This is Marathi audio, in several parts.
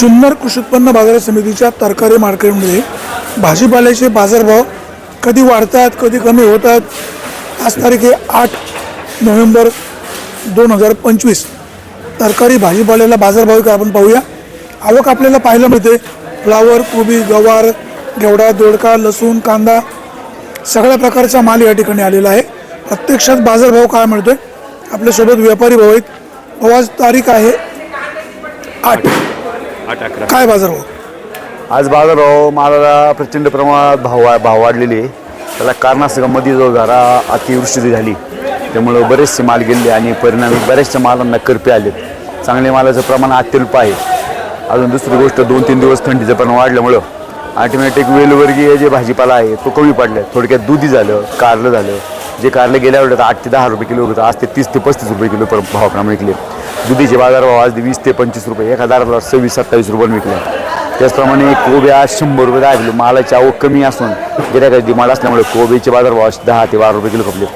जुन्नर कृषी उत्पन्न बाजार समितीच्या तरकारी मार्केटमध्ये भाजीपाल्याचे बाजारभाव कधी वाढतात कधी कमी होतात? आज तारीख आहे आठ नोव्हेंबर दोन हजार पंचवीस. तरकारी भाजीपाल्याला बाजारभाव का आपण पाहूया? आवक आपल्याला पाहायला मिळते. फ्लावर कोबी गवार घेवडा दोडका लसूण कांदा सगळ्या प्रकारचा माल या ठिकाणी आलेला आहे. प्रत्यक्षात बाजारभाव काय मिळतोय? आपल्यासोबत व्यापारी भाव आहेत. आज तारीख आहे आठ. आठ अकरा. काय बाजारभाव आज बाजारभाव मालाला प्रचंड प्रमाणात भाव वा- भाव वाढलेले. आहे त्याला कारण असं का मध्ये जो घरा अतिवृष्टी झाली त्यामुळं बरेचसे माल गेले आणि परिणामी बऱ्याचशा मालांना करपे आलेत. चांगल्या मालाचं प्रमाण अत्यल्प आहे. अजून दुसरी गोष्ट दोन तीन दिवस थंडीचं प्रमाण वाढल्यामुळं ऑटोमॅटिक वेलवर्गीय जे भाजीपाला आहे तो कमी पडला थोडक्यात दुधी झालं कारलं झालं जे कारले गेल्या वेळेला आठ ते दहा रुपये किलो होतं आज ते तीस ते पस्तीस रुपये किलो पर भावाप्रमाणे विकले. दुधीचे बाजारभाव आज वीस ते पंचवीस रुपये एक हजाराला सव्वीस सत्तावीस रुपये विकले. त्याचप्रमाणे कोबे आज शंभर रुपये दहा किलो मालाची आवक कमी असून गिऱ्हाईकाची डिमांड असल्यामुळे कोबेचे बाजारभाव आज दहा ते बारा रुपये किलो खपले.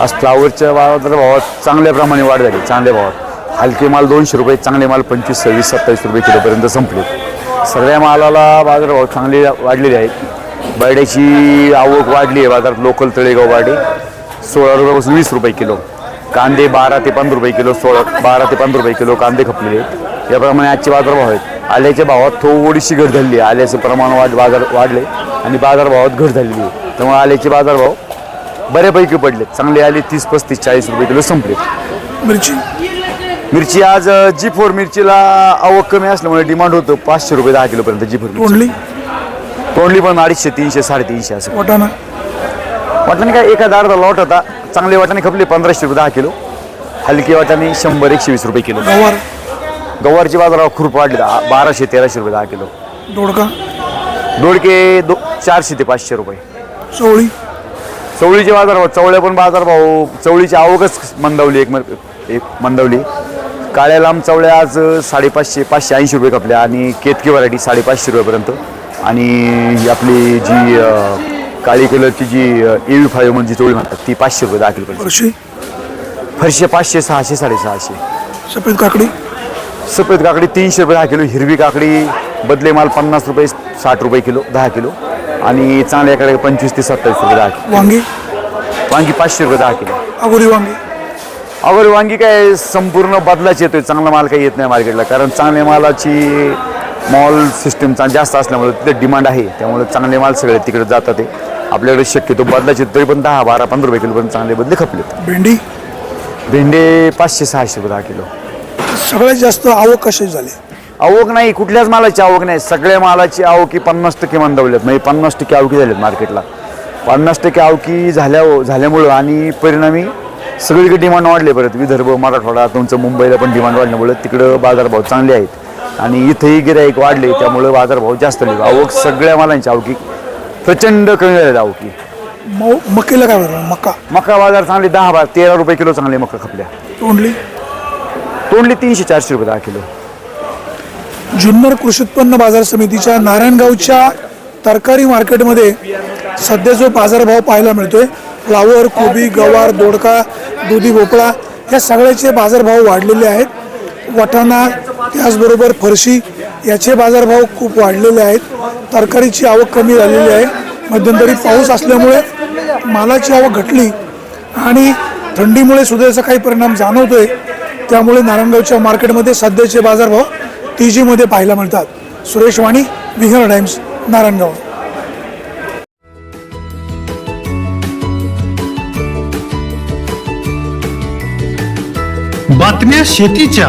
आज फ्लावरच्या बाजारभावात चांगल्या प्रमाणे वाढ झाली चांगल्या भावात. हलके माल दोनशे रुपये चांगले माल पंचवीस सव्वीस सत्तावीस रुपये किलोपर्यंत संपले. सगळ्या मालाला बाजारभाव चांगले वाढलेले आहेत. बैड्याची आवक वाढली आहे बाजारात लोकल तळेगाव वाढी सोळा रुपयापासून वीस रुपये किलो. कांदे बारा ते पंधरा रुपये किलो सोळा बारा ते पंधरा रुपये किलो कांदे खपलेले आहेत. याप्रमाणे आजचे बाजारभाव आहेत. आल्याच्या भावात थोडीशी घट झालेली आहे. आल्याचं प्रमाण वाढ बाजार वाढले आणि बाजारभावात घट झालेली आहे. त्यामुळे आल्याचे बाजारभाव बऱ्यापैकी पडले चांगले आले तीस पस्तीस चाळीस रुपये किलो संपले मिरची? मिरची आज जी फोर मिरचीला आवक कमी असल्यामुळे डिमांड होतं पाचशे रुपये दहा किलोपर्यंत जी फोर तोंडली? तोंडली पण अडीचशे तीनशे साडेतीनशे असं. वाटाणा? वाटाणे काय एका दारदा लॉट होता. चांगले वाटाणे खपले पंधराशे रुपये दहा किलो. हलके वाटाणे शंभर एकशे वीस रुपये किलो. गवार. गवारची बाजारावर खूप वाढले दहा- बाराशे तेराशे रुपये दहा किलो. दोडका. दोडके दो चारशे ते पाचशे रुपये. चवळी. चवळीचे बाजारभाव चवळ्या पण बाजारभाव चवळीची आवकच मंदावली एक एक मंदावली. काळ्या लांब चवळ्या आज साडेपाचशे पाचशे ऐंशी रुपये खपल्या. आणि केतकी व्हरायटी साडेपाचशे रुपयेपर्यंत. आणि आपली जी काळी कलरची जी ए व्ही फाईव्ह म्हणजे चवळी म्हणतात ती पाचशे रुपये दहा किलोपर्यंत फरशी? फरशे पाचशे सहाशे साडेसहाशे. सफेद काकडी? सफेद काकडी तीनशे रुपये दहा किलो हिरवी काकडी बदले माल पन्नास रुपये साठ रुपये किलो दहा किलो. आणि चांगल्या काकडे पंचवीस ते सत्तावीस रुपये दहा किलो. वांगी? वांगी पाचशे रुपये दहा किलो. आगोरी वांगी? अगर वांगी काय संपूर्ण बदलाच येतोय चांगला माल काही येत नाही मार्केटला. कारण चांगल्या मालाची मॉल सिस्टम जास्त असल्यामुळे तिथे डिमांड आहे त्यामुळे चांगले माल सगळे तिकडे जातात आपल्याकडे शक्यतो बदलाचे तरी पण दहा बारा पंधरा रुपये किलो पण चांगले बदले खपलेत. भेंडी? भेंडे पाचशे सहाशे रुपये दहा किलो. सगळ्यात जास्त आवक कशी झाली? आवक नाही कुठल्याच मालाची आवक नाही. सगळ्या मालाची आवकी पन्नास टक्के मंदावल्यात. म्हणजे पन्नास टक्के आवकी झाल्यात मार्केटला पन्नास टक्के आवकी झाल्या झाल्यामुळं आणि परिणामी सगळीकडे डिमांड वाढले परत. विदर्भ मराठवाडा तुमचं मुंबईला पण डिमांड वाढल्यामुळं तिकडं बाजारभाव चांगले आहेत. आणि इथंही गिराईक वाढले त्यामुळं बाजारभाव जास्त आवक सगळ्या मालांची आवकी प्रचंड कमी झाल्यात आवकी मऊ मक्केला काय बरं? मका. मका बाजार चांगले दहा बारा तेरा रुपये किलो चांगले मका खपल्या. तोंडली? तोंडली तीनशे चारशे रुपये दहा किलो. जुन्नर कृषी उत्पन्न बाजार समितीच्या नारायणगावच्या तरकारी मार्केटमध्ये सध्या जो बाजारभाव पाहायला मिळतोय फ्लावर कोबी गवार दोडका दुधी भोपळा या सगळ्याचे बाजारभाव वाढलेले आहेत. वाटाणा त्याचबरोबर फरशी याचे बाजारभाव खूप वाढलेले आहेत. तरकारीची आवक कमी झालेली आहे. मध्यंतरी पाऊस असल्यामुळे मालाची आवक घटली आणि थंडीमुळे सुद्धा याचा काही परिणाम जाणवतोय. त्यामुळे नारायणगावच्या मार्केटमध्ये सध्याचे बाजारभाव तेजीमध्ये पाहायला मिळतात. सुरेश वाणी विघर टाइम्स नारायणगाव. बातम्या शेतीच्या.